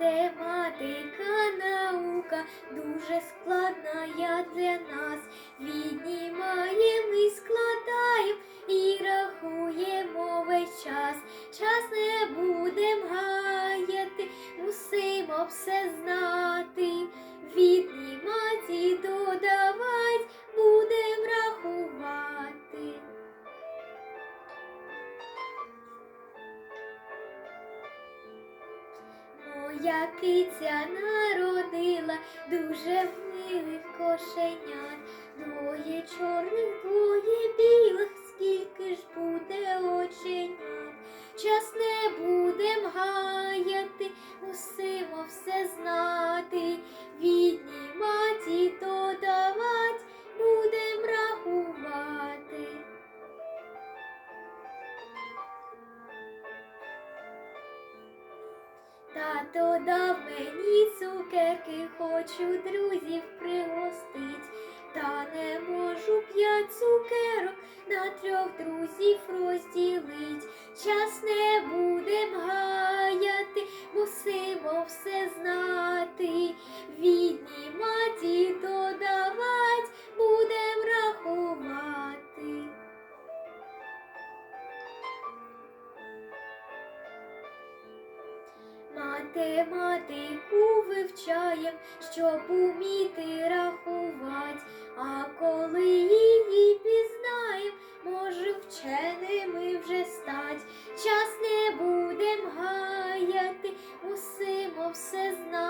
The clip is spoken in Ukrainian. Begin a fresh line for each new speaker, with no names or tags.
Математика наука дуже складна для нас. Віднімаємо і складаємо і рахуємо весь час. Час не будем гаяти, мусимо все знати. Моя киця народила дуже милих кошенят, двоє чорних, двоє білих, скільки ж буде оченят. Час не будем гаяти, мусимо все знати, Тато дав мені цукерки, хочу друзів пригостить, та не можу п'ять цукерок на трьох друзів розділить. Час не будем гаяти, мусимо все знати, Математику вивчаєм, щоб уміти рахувати, а коли її пізнаєм, може вченими вже стать. Час не будем гаяти, мусимо все знати.